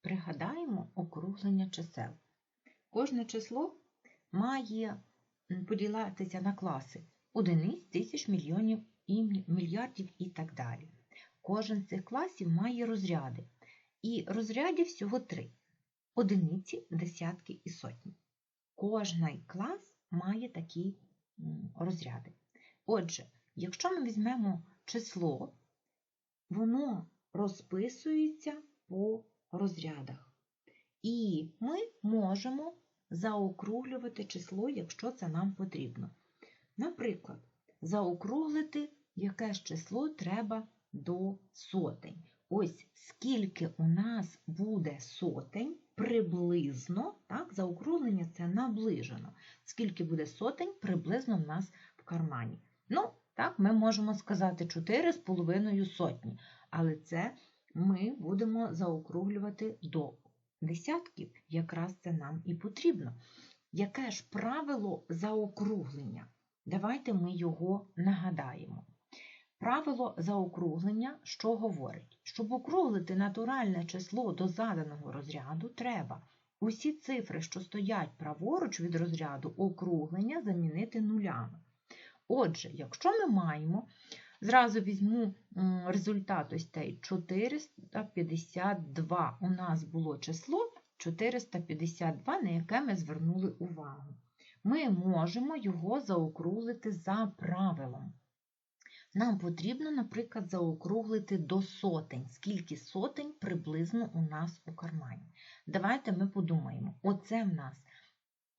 пригадаємо округлення чисел. Кожне число має поділятися на класи одиниць, тисяч, мільйонів і мільярдів і так далі. Кожен з цих класів має розряди. І розрядів всього три: одиниці, десятки і сотні. Кожний клас має такі розряди. Отже, якщо ми візьмемо число, воно розписується по розрядах. І ми можемо заокруглювати число, якщо це нам потрібно. Наприклад, заокруглити якесь число треба до сотень. Ось скільки у нас буде сотень приблизно, так, заокруглення це наближено. Скільки буде сотень приблизно в нас в кармані. Ну, так, ми можемо сказати 4,5 сотні, але це ми будемо заокруглювати до десятків. Якраз це нам і потрібно. Яке ж правило заокруглення? Давайте ми його нагадаємо. Правило заокруглення що говорить? Щоб округлити натуральне число до заданого розряду, треба усі цифри, що стоять праворуч від розряду округлення, замінити нулями. Отже, якщо ми маємо, зразу візьму результат ось цей 452. У нас було число 452, на яке ми звернули увагу. Ми можемо його заокруглити за правилом. Нам потрібно, наприклад, заокруглити до сотень. Скільки сотень приблизно у нас у кармані. Давайте ми подумаємо. Оце в нас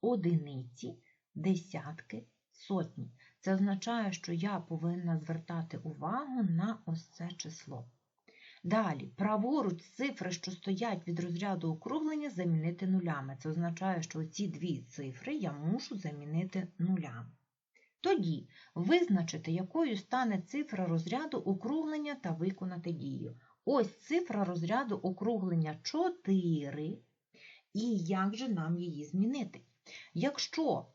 одиниці, десятки, сотні. Це означає, що я повинна звертати увагу на ось це число. Далі, праворуч цифри, що стоять від розряду округлення, замінити нулями. Це означає, що ці дві цифри я мушу замінити нулями. Тоді визначити, якою стане цифра розряду округлення та виконати дію. Ось цифра розряду округлення 4. І як же нам її змінити? Якщо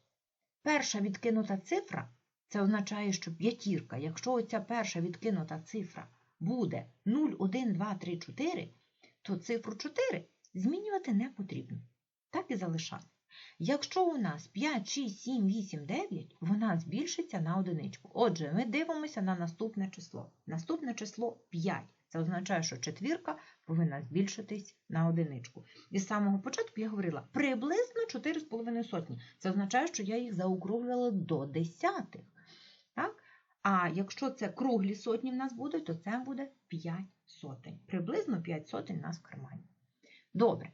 перша відкинута цифра, це означає, що п'ятірка, якщо оця перша відкинута цифра буде 0, 1, 2, 3, 4, то цифру 4 змінювати не потрібно. Так і залишаємо. Якщо у нас 5, 6, 7, 8, 9, вона збільшиться на одиничку. Отже, ми дивимося на наступне число. Наступне число 5. Це означає, що четвірка повинна збільшитись на одиничку. І з самого початку я говорила приблизно 4,5 сотні. Це означає, що я їх заокруглювала до десятих. Так? А якщо це круглі сотні в нас будуть, то це буде 5 сотень. Приблизно 5 сотень у нас в кармані. Добре.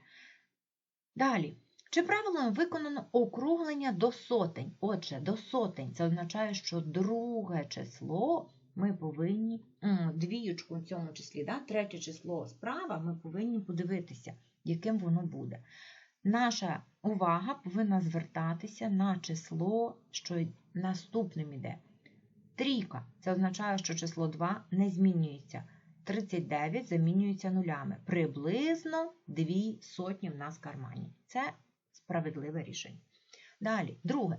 Далі. Чи правильно виконано округлення до сотень? Отже, до сотень це означає, що друге число ми повинні, двіючку в цьому числі, да? третє число справа, ми повинні подивитися, яким воно буде. Наша увага повинна звертатися на число, що наступним іде. Трійка це означає, що число 2 не змінюється. 39 замінюється нулями. Приблизно 2 сотні в нас в кармані. Це справедливе рішення. Далі, друге.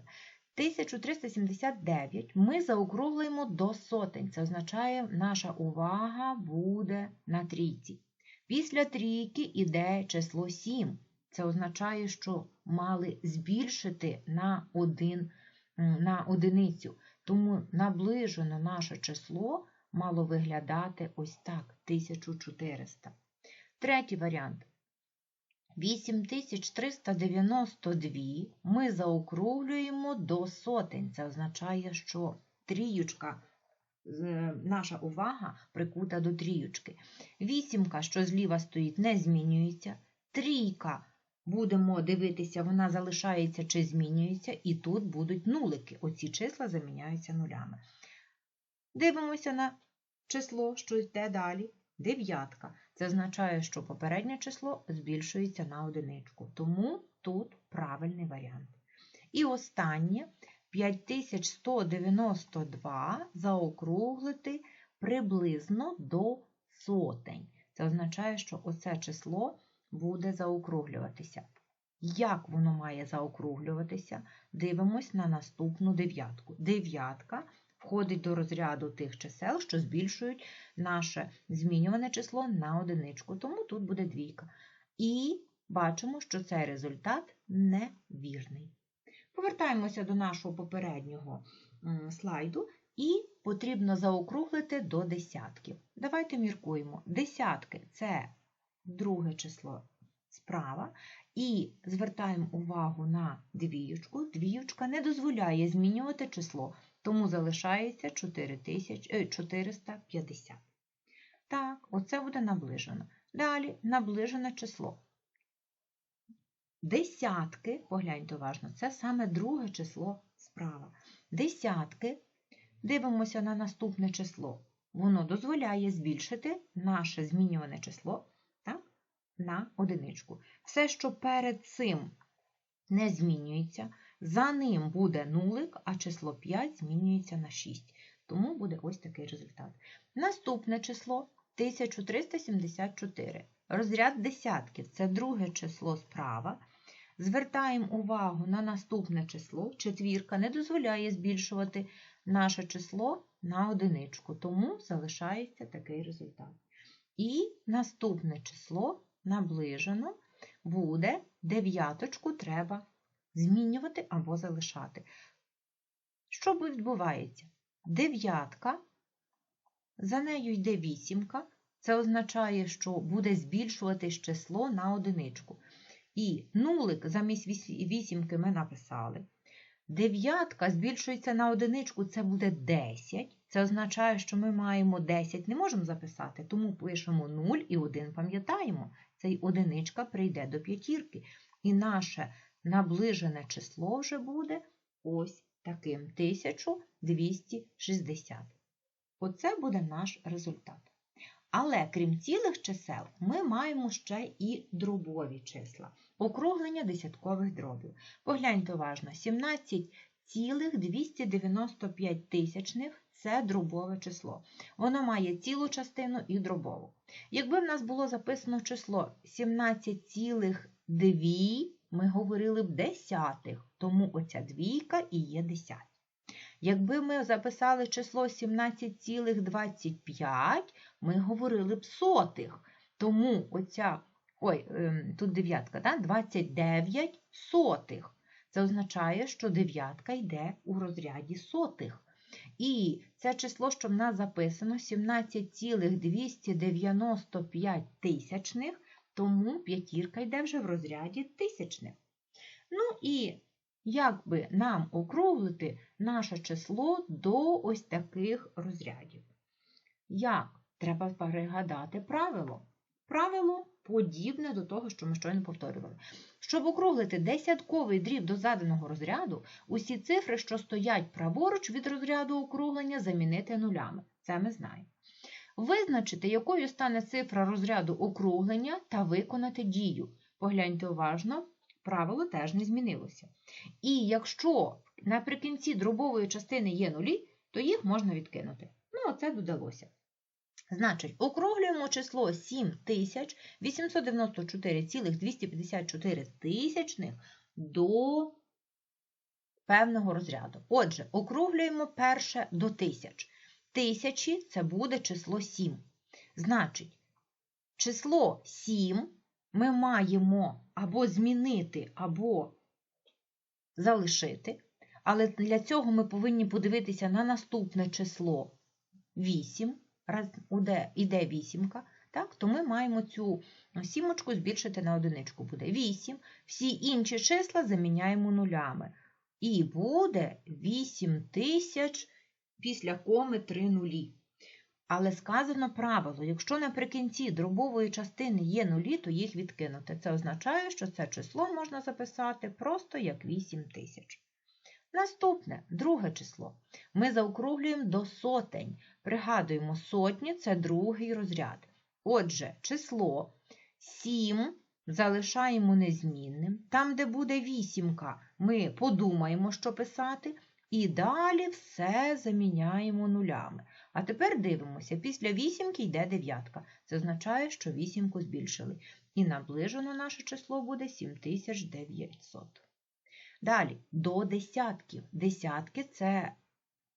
1379 ми заокруглюємо до сотень. Це означає, наша увага буде на трійці. Після трійки йде число 7. Це означає, що мали збільшити на, один, на одиницю. Тому наближено наше число мало виглядати ось так 1400. Третій варіант. 8392 ми заокруглюємо до сотень. Це означає, що тріючка, е, наша увага прикута до тріючки. Вісімка, що зліва стоїть, не змінюється. Трійка, будемо дивитися, вона залишається чи змінюється, і тут будуть нулики. Оці числа заміняються нулями. Дивимося на число, що йде далі. Дев'ятка. Це означає, що попереднє число збільшується на одиничку. Тому тут правильний варіант. І останнє 5192 заокруглити приблизно до сотень. Це означає, що оце число буде заокруглюватися. Як воно має заокруглюватися? Дивимось на наступну дев'ятку. Дев'ятка входить до розряду тих чисел, що збільшують наше змінюване число на одиничку, тому тут буде двійка. І бачимо, що цей результат невірний. Повертаємося до нашого попереднього слайду і потрібно заокруглити до десятків. Давайте міркуємо. Десятки це друге число справа. І звертаємо увагу на двіючку. Двіючка не дозволяє змінювати число, тому залишається 4000, е, 450. Так, оце буде наближено. Далі наближене число. Десятки, погляньте уважно, це саме друге число справа. Десятки, дивимося на наступне число. Воно дозволяє збільшити наше змінюване число так, на одиничку. Все, що перед цим не змінюється, за ним буде нулик, а число 5 змінюється на 6. Тому буде ось такий результат. Наступне число 1374. Розряд десятків це друге число справа. Звертаємо увагу на наступне число. Четвірка не дозволяє збільшувати наше число на одиничку, тому залишається такий результат. І наступне число наближено буде дев'яточку треба змінювати або залишати. Що відбувається? Дев'ятка, за нею йде вісімка, це означає, що буде збільшуватись число на одиничку. І нулик замість вісімки ми написали. Дев'ятка збільшується на одиничку, це буде 10. Це означає, що ми маємо 10, не можемо записати, тому пишемо 0 і 1 пам'ятаємо. Цей одиничка прийде до п'ятірки. І наше наближене число вже буде ось таким 1260. Оце буде наш результат. Але крім цілих чисел, ми маємо ще і дробові числа, округлення десяткових дробів. Погляньте уважно, 17,295 тисячних це дробове число. Воно має цілу частину і дробову. Якби в нас було записано число 17,2, ми говорили б десятих, тому оця двійка і є десять. Якби ми записали число 17,25, ми говорили б сотих. Тому оця, ой, тут дев'ятка, да? 29 сотих. Це означає, що дев'ятка йде у розряді сотих. І це число, що в нас записано, 17,295 тисячних, тому п'ятірка йде вже в розряді тисячних. Ну і як би нам округлити наше число до ось таких розрядів? Як? Треба перегадати правило. Правило подібне до того, що ми щойно повторювали. Щоб округлити десятковий дріб до заданого розряду, усі цифри, що стоять праворуч від розряду округлення, замінити нулями. Це ми знаємо. Визначити, якою стане цифра розряду округлення та виконати дію. Погляньте уважно, правило теж не змінилося. І якщо наприкінці дробової частини є нулі, то їх можна відкинути. Ну, оце додалося. Значить, округлюємо число 7894,254 тисячних до певного розряду. Отже, округлюємо перше до тисяч. Тисячі це буде число 7. Значить, число 7 ми маємо або змінити, або залишити. Але для цього ми повинні подивитися на наступне число 8 раз іде вісімка, так, то ми маємо цю сімочку збільшити на одиничку. Буде 8. Всі інші числа заміняємо нулями. І буде 8 тисяч після коми 3 нулі. Але сказано правило, якщо наприкінці дробової частини є нулі, то їх відкинути. Це означає, що це число можна записати просто як 8 тисяч. Наступне, друге число. Ми заокруглюємо до сотень. Пригадуємо, сотні це другий розряд. Отже, число 7 залишаємо незмінним. Там, де буде вісімка, ми подумаємо, що писати, і далі все заміняємо нулями. А тепер дивимося, після вісімки йде дев'ятка. Це означає, що вісімку збільшили. І наближено наше число буде 7900. Далі, до десятків. Десятки це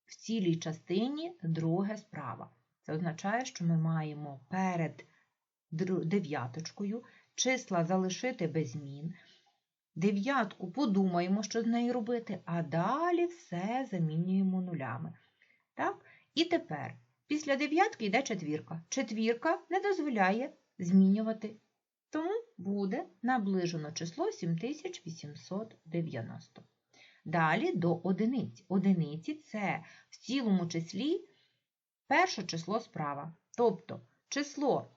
в цілій частині друге справа. Це означає, що ми маємо перед дев'яточкою числа залишити без змін. Дев'ятку подумаємо, що з нею робити, а далі все замінюємо нулями. Так? І тепер, після дев'ятки йде четвірка. Четвірка не дозволяє змінювати. Тому буде наближено число 7890. Далі до одиниць. Одиниці це в цілому числі перше число справа. Тобто число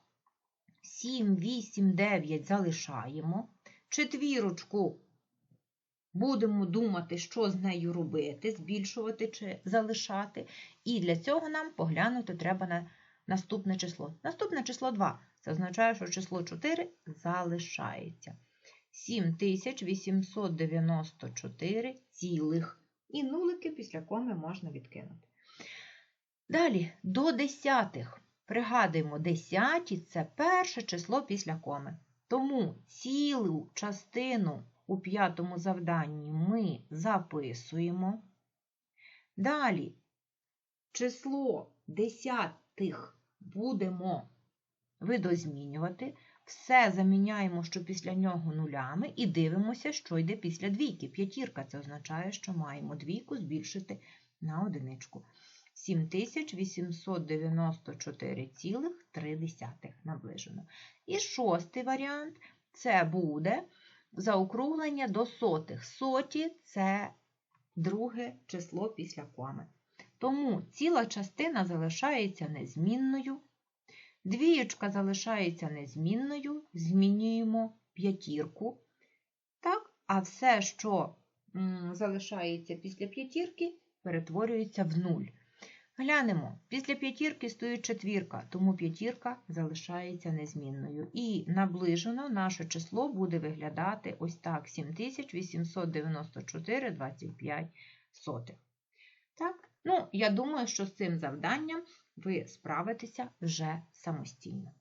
7, 8, 9 залишаємо. Четвірочку будемо думати, що з нею робити, збільшувати чи залишати. І для цього нам поглянути треба на наступне число. Наступне число 2. Це означає, що число 4 залишається. 7894 цілих. І нулики після коми можна відкинути. Далі, до десятих. Пригадуємо, десяті це перше число після коми. Тому цілу частину у п'ятому завданні ми записуємо. Далі число десятих будемо видозмінювати. Все заміняємо, що після нього нулями, і дивимося, що йде після двійки. П'ятірка це означає, що маємо двійку збільшити на одиничку. 7894,3 наближено. І шостий варіант це буде заокруглення до сотих. Соті це друге число після коми. Тому ціла частина залишається незмінною. Двієчка залишається незмінною, змінюємо п'ятірку. Так? А все, що залишається після п'ятірки, перетворюється в нуль. Глянемо, після п'ятірки стоїть четвірка, тому п'ятірка залишається незмінною. І наближено наше число буде виглядати ось так: 7894,25. Так? Ну, я думаю, що з цим завданням ви справитеся вже самостійно.